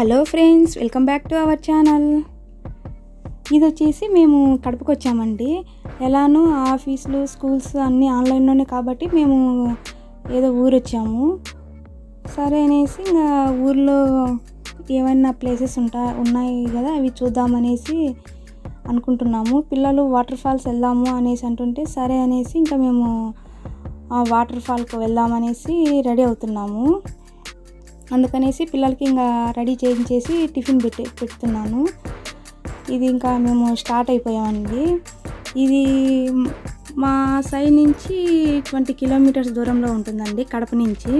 Hello friends welcome back to our channel. ఇది వచ్చేసి మేము కడపకు వచ్చామండి ఎలానో ఆఫీసులు స్కూల్స్ అన్నీ ఆన్లైన్లోనే కాబట్టి మేము ఏదో ఊరు వచ్చాము సరే అనేసి ఇంకా ఊర్లో ఏమైనా ప్లేసెస్ ఉంటా ఉన్నాయి కదా అవి చూద్దామనేసి అనుకుంటున్నాము. పిల్లలు వాటర్ ఫాల్స్ వెళ్దాము అనేసి అంటుంటే సరే అనేసి ఇంకా మేము ఆ వాటర్ ఫాల్కి వెళ్దామనేసి రెడీ అవుతున్నాము. అందుకనేసి పిల్లలకి ఇంకా రెడీ చేయించేసి టిఫిన్ పెట్టి పెడుతున్నాను. ఇది ఇంకా మేము స్టార్ట్ అయిపోయామండి. ఇది మా సైడ్ నుంచి ట్వంటీ కిలోమీటర్స్ దూరంలో ఉంటుందండి కడప నుంచి.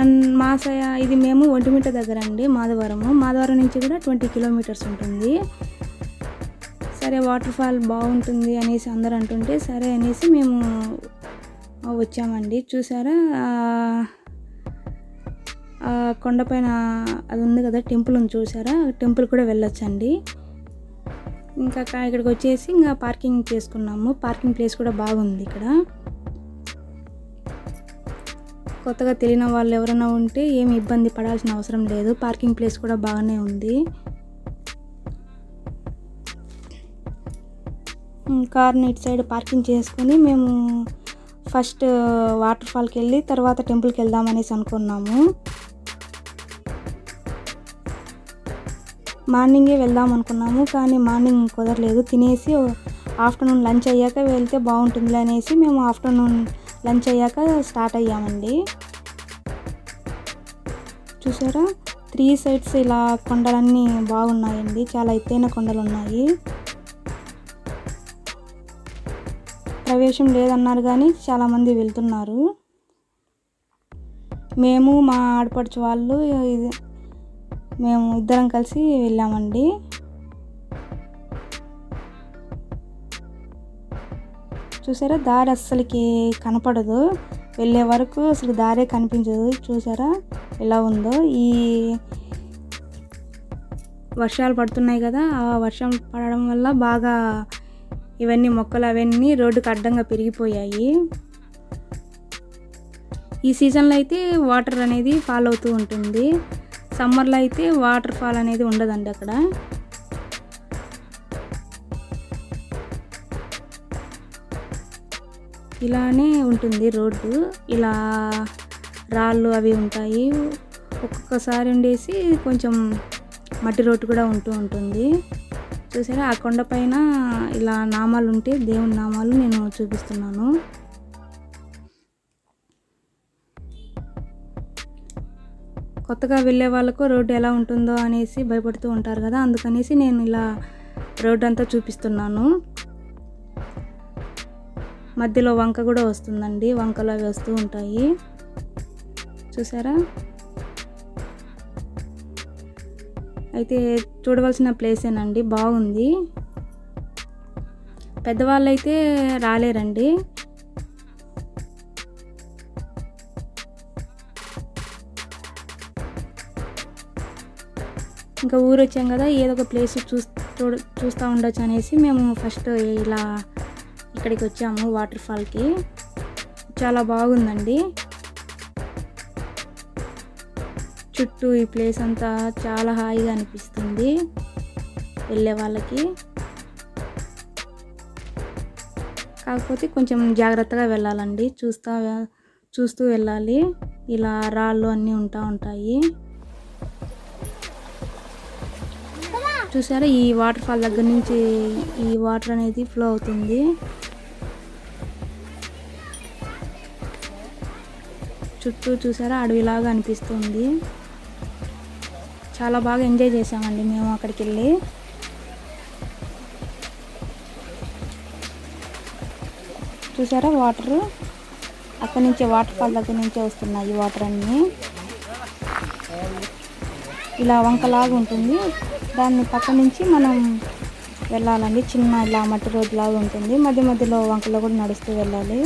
అండ్ మా సై ఇది మేము ఒంటిమిట దగ్గర అండి మాధవరము. మాధవరం నుంచి కూడా ట్వంటీ కిలోమీటర్స్ ఉంటుంది. సరే వాటర్ ఫాల్ బాగుంటుంది అనేసి అందరు అంటుంటే సరే అనేసి మేము వచ్చామండి. చూసారా? కొండపైన అది ఉంది కదా టెంపుల్ ఉంది చూసారా? టెంపుల్ కూడా వెళ్ళొచ్చండి. ఇంకా ఇక్కడికి వచ్చేసి ఇంకా పార్కింగ్ చేసుకున్నాము. పార్కింగ్ ప్లేస్ కూడా బాగుంది ఇక్కడ. కొత్తగా తెలియని వాళ్ళు ఎవరైనా ఉంటే ఏమి ఇబ్బంది పడాల్సిన అవసరం లేదు. పార్కింగ్ ప్లేస్ కూడా బాగానే ఉంది. కార్ని ఇటు సైడ్ పార్కింగ్ చేసుకుని మేము ఫస్ట్ వాటర్ ఫాల్కి వెళ్ళి తర్వాత టెంపుల్కి వెళ్దాం అనేసి అనుకున్నాము. మార్నింగే వెళ్దాం అనుకున్నాము కానీ మార్నింగ్ కుదరలేదు. తినేసి ఆఫ్టర్నూన్ లంచ్ అయ్యాక వెళ్తే బాగుంటుంది అనేసి మేము ఆఫ్టర్నూన్ లంచ్ అయ్యాక స్టార్ట్ అయ్యామండి. చూసారా? త్రీ సైడ్స్ ఇలా కొండలన్నీ బాగున్నాయండి. చాలా ఎత్తైన కొండలు ఉన్నాయి ప్రవేశం లేదన్నారు కానీ చాలామంది వెళ్తున్నారు. మేము మా ఆడపడుచు వాళ్ళు ఇది మేము ఇద్దరం కలిసి వెళ్ళామండి. చూసారా? దారి అస్సలకి కనపడదు. వెళ్ళే వరకు అసలు దారే కనిపించదు. చూసారా? ఎలా ఉందో? ఈ వర్షాలు పడుతున్నాయి కదా. ఆ వర్షం పడడం వల్ల బాగా ఇవన్నీ మొక్కలు అవన్నీ రోడ్డుకు అడ్డంగా పెరిగిపోయాయి. ఈ సీజన్లో అయితే వాటర్ అనేది ఫాల్ అవుతూ ఉంటుంది. సమ్మర్లో అయితే వాటర్ ఫాల్ అనేది ఉండదండి అక్కడ. ఇలానే ఉంటుంది రోడ్డు. ఇలా రాళ్ళు అవి ఉంటాయి. ఒక్కొక్కసారి ఉండేసి కొంచెం మట్టి రోడ్డు కూడా ఉంటూ ఉంటుంది. చూసారా ఆ కొండపైన ఇలా నామాలు ఉంటే దేవుని నామాలు నేను చూపిస్తున్నాను. కొత్తగా వెళ్ళే వాళ్ళకు రోడ్డు ఎలా ఉంటుందో అనేసి భయపడుతూ ఉంటారు కదా అందుకనేసి నేను ఇలా రోడ్డు అంతా చూపిస్తున్నాను. మధ్యలో వంక కూడా వస్తుందండి వంకలు అవి వస్తూ ఉంటాయి. చూసారా? అయితే చూడవలసిన ప్లేసేనండి బాగుంది. పెద్దవాళ్ళు అయితే రాలేరండి. ఇంకా ఊరు వచ్చాం కదా ఏదో ఒక ప్లేస్ చూస్ చూడ చూస్తూ ఉండొచ్చు అనేసి మేము ఫస్ట్ ఇలా ఇక్కడికి వచ్చాము వాటర్ ఫాల్కి చాలా బాగుందండి. చుట్టూ ఈ ప్లేస్ అంతా చాలా హాయిగా అనిపిస్తుంది. వెళ్ళే వాళ్ళకి. కాకపోతే కొంచెం జాగ్రత్తగా వెళ్ళాలండి. చూస్తా చూస్తూ వెళ్ళాలి. ఇలా రాళ్ళు అన్నీ ఉంటా ఉంటాయి. చూసారా ఈ వాటర్ ఫాల్ దగ్గర నుంచి ఈ వాటర్ అనేది ఫ్లో అవుతుంది. చుట్టూ చూసారా అడవిలాగా అనిపిస్తుంది. చాలా బాగా ఎంజాయ్ చేసామండి మేము అక్కడికి వెళ్ళి. చూసారా వాటర్? అక్కడి నుంచి వాటర్ ఫాల్ దగ్గర నుంచే వస్తున్నాయి వాటర్ అన్నీ. ఇలా వంకలాగా ఉంటుంది. దాన్ని పక్క నుంచి మనం వెళ్ళాలండి. చిన్న ఇలా మట్టి రోడ్లాగా ఉంటుంది. మధ్య మధ్యలో వంకలో కూడా నడుస్తూ వెళ్ళాలి.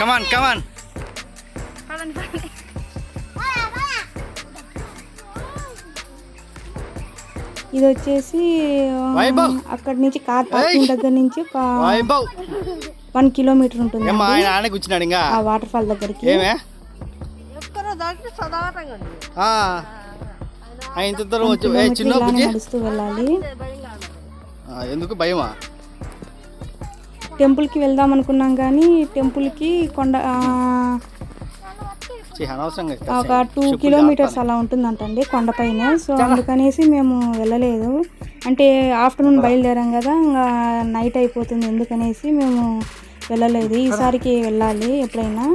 కమాన్ ఇది వచ్చేసి. అక్కడి నుంచి కార్ పార్కింగ్ దగ్గర నుంచి ఒక వన్ కిలోమీటర్ ఉంటుంది ఆ వాటర్ ఫాల్ దగ్గరికి నడుస్తూ వెళ్ళాలి. ఆ, ఎందుకు భయమా? టెంపుల్కి వెళ్దాం అనుకున్నాం కానీ టెంపుల్కి కొండ ఒక టూ కిలోమీటర్స్ అలా ఉంటుందంటండి కొండపైన. సో అందుకనేసి మేము వెళ్ళలేదు. అంటే ఆఫ్టర్నూన్ బయలుదేరాం కదా ఇంకా నైట్ అయిపోతుంది ఎందుకనేసి మేము వెళ్ళలేదు. ఈసారికి వెళ్ళాలి ఎప్పుడైనా.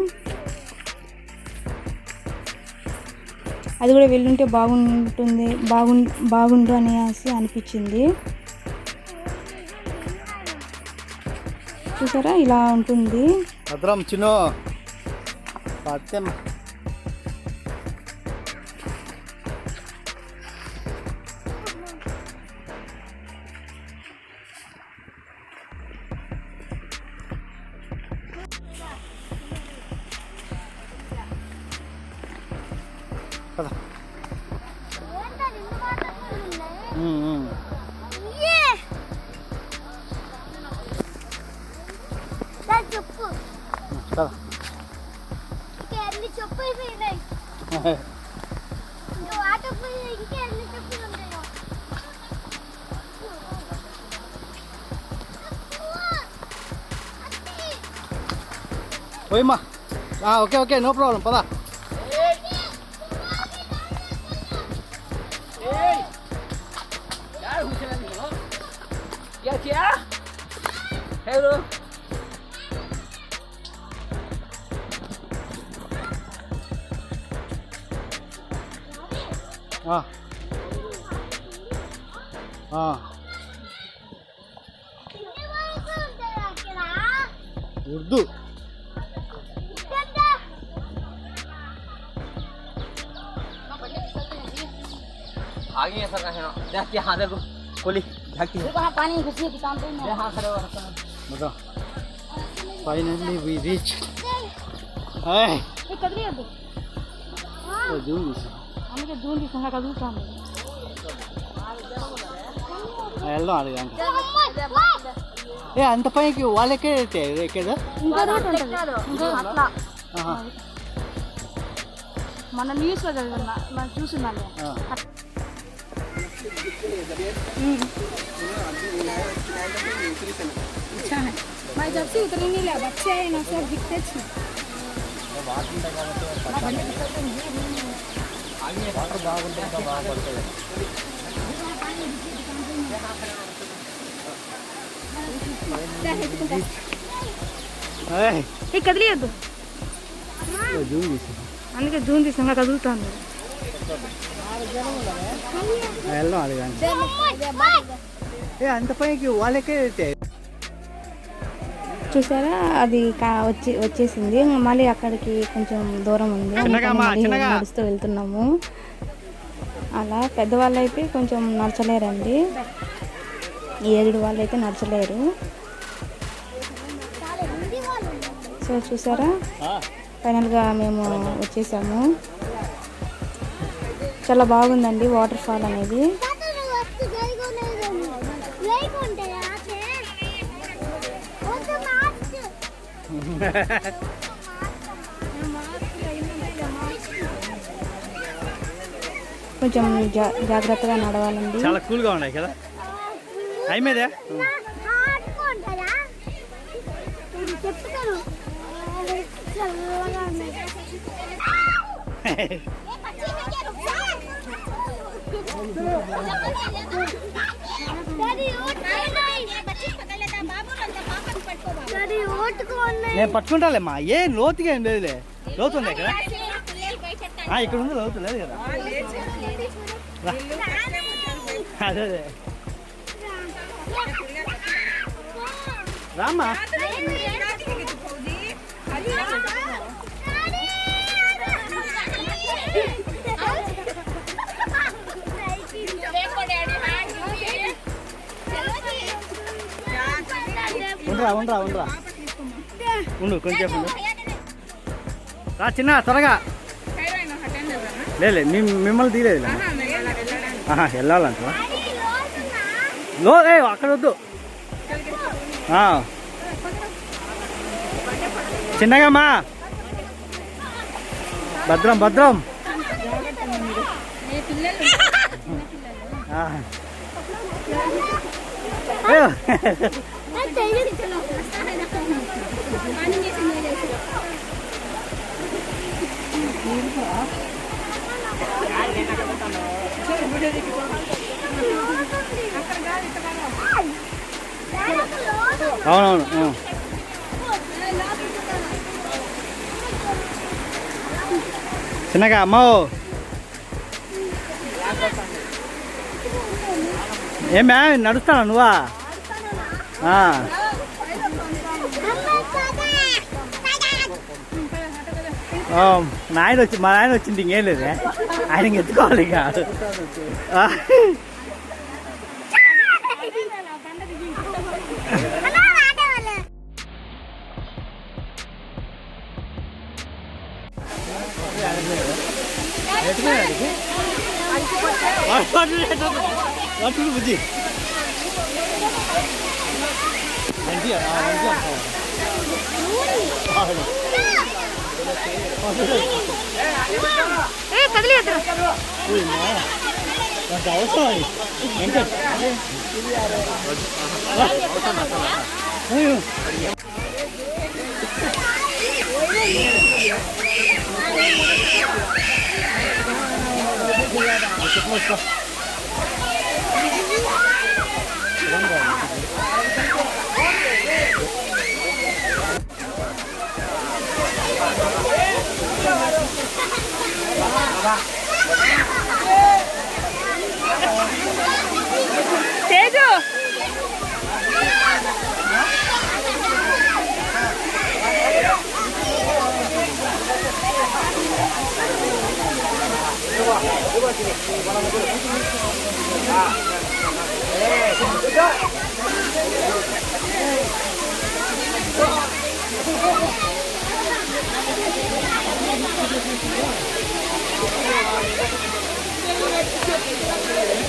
అది కూడా వెళ్ళుంటే బాగుంటుంది బాగు బాగుండు అనేసి అనిపించింది. చూసారా? ఇలా ఉంటుంది. భద్రం చిన్న. చెప్పు పద. చెప్పు అయిపోయినాయి ఓకే ఓకే నో ప్రాబ్లం పదా Tyler. हाँ हाँ उर्दू आगे ऐसा कहना देख के हाँ देखो खोली ढकती है पानी घुसी दुकान पे खड़े हो బదా finally we reach hi zoom తీసి అందుకే జూమ్ తీసి నాకు అదుగుతాను వెళ్దాం అడగండి ఏ అంత పైకి వాళ్ళు ఎక్కడైతే ఎక్కడ మన న్యూస్లో చదివిన చూసున్నాను अच्छा है मैं जब से उतरे नहीं लिया बच्चे हैं ना सब दिखते थे ఏయ్, ఏ కదిలియద్దు ఓ జూమ్ తీసి అందుకే జూన్ తీసుకున్నా కదులుతాను వెళ్దాం అడగండి ఏ అంత పైకి వాళ్ళకే చూసారా? అది కా- వచ్చి వచ్చేసింది. మళ్ళీ అక్కడికి కొంచెం దూరం ఉంది. నడుస్తూ వెళ్తున్నాము. అలా పెద్దవాళ్ళు అయితే కొంచెం నడచలేరండి. ఏడు వాళ్ళు అయితే నడచలేరు. సో చూసారా? ఫైనల్గా మేము వచ్చేసాము. చాలా బాగుందండి వాటర్ ఫాల్ అనేది. కొంచెం జా జాగ్రత్తగా నడవాలండి. చాలా కూల్గా ఉన్నాయి కదా? అయి మీదే? ఆడుకుంటారా ఇది చెప్తాను నేను పట్టుకుంటాలేమ్మా. ఏ లోతుగా ఏం లేదులే. లోతు ఉంది ఇక్కడ. ఆ, ఇక్కడ ఉంది లోతు లేదు కదా. అదే అదే. రామ్మా. ఉండరా ఉండరా ఉండరా. ఉండు కొంచెం రా చిన్న త్వరగా. లేదు మిమ్మల్ని తీయలేదు వెళ్ళాలంట. లో ఏ అక్కడ వద్దు. ఆ. చిన్నగా అమ్మా భద్రం భద్రం. ఆ. అవునవును చిన్నగా అమ్మో. ఏం మ్యా నువ్వా? మా ఆయన వచ్చి మా ఆయన వచ్చింది ఇంకేం లేదు ఆయన ఇంక Eh, tableta. Uy, no. Hasta oso ahí. Venga. Uy. Çok hoş bak. Baba. Baba.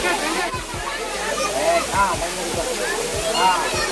ఇక ఆ. వాడు బుజ్జి మంచిగా మంచిగా అంత అవసరం అది వెంకట్ అయ్యో.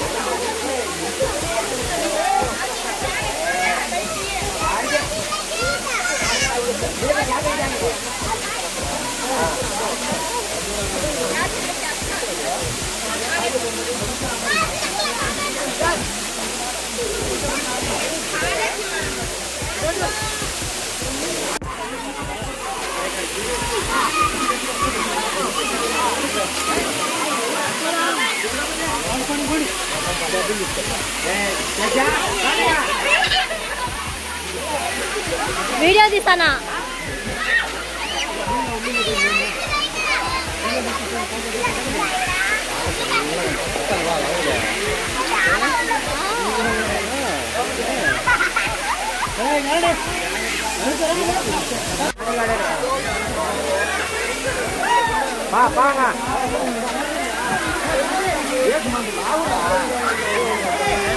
వీడియో తీసానా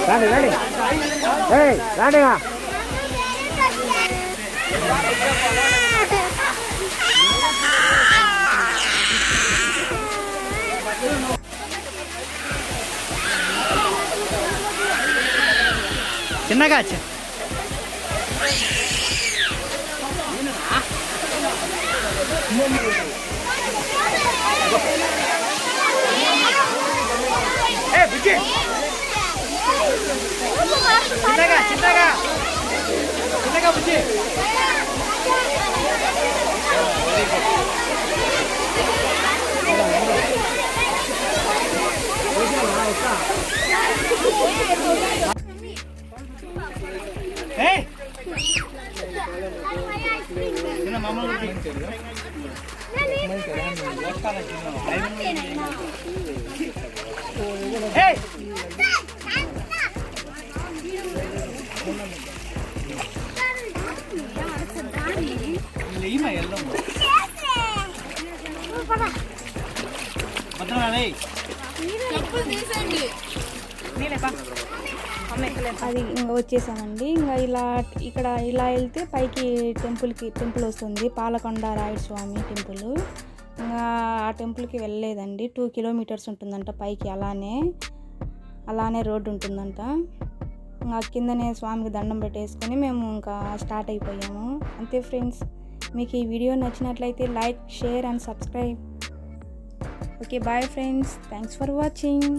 రండి రండి ఏయ్ రండిగా చిన్నగా చి- ఏ బుజ్జి చిన్నగా చిన్నగా చిన్నగా బుజ్జి ఏయ్ చిన్న మామూలు ఏయ్ ఎల్లం. అది ఇంకా వచ్చేసామండి. ఇంకా ఇలా ఇక్కడ ఇలా వెళ్తే పైకి టెంపుల్కి టెంపుల్ వస్తుంది. పాలకొండ రాయుడు స్వామి టెంపుల్. ఇంకా ఆ టెంపుల్కి వెళ్ళలేదండి. టూ కిలోమీటర్స్ ఉంటుందంట పైకి అలానే. అలానే రోడ్డు ఉంటుందంట. ఇంకా కిందనే స్వామికి దండం పెట్టేసుకొని మేము ఇంకా స్టార్ట్ అయిపోయాము. అంతే ఫ్రెండ్స్. మీకు ఈ వీడియో నచ్చినట్లయితే like share and subscribe. Okay bye friends. Thanks for watching.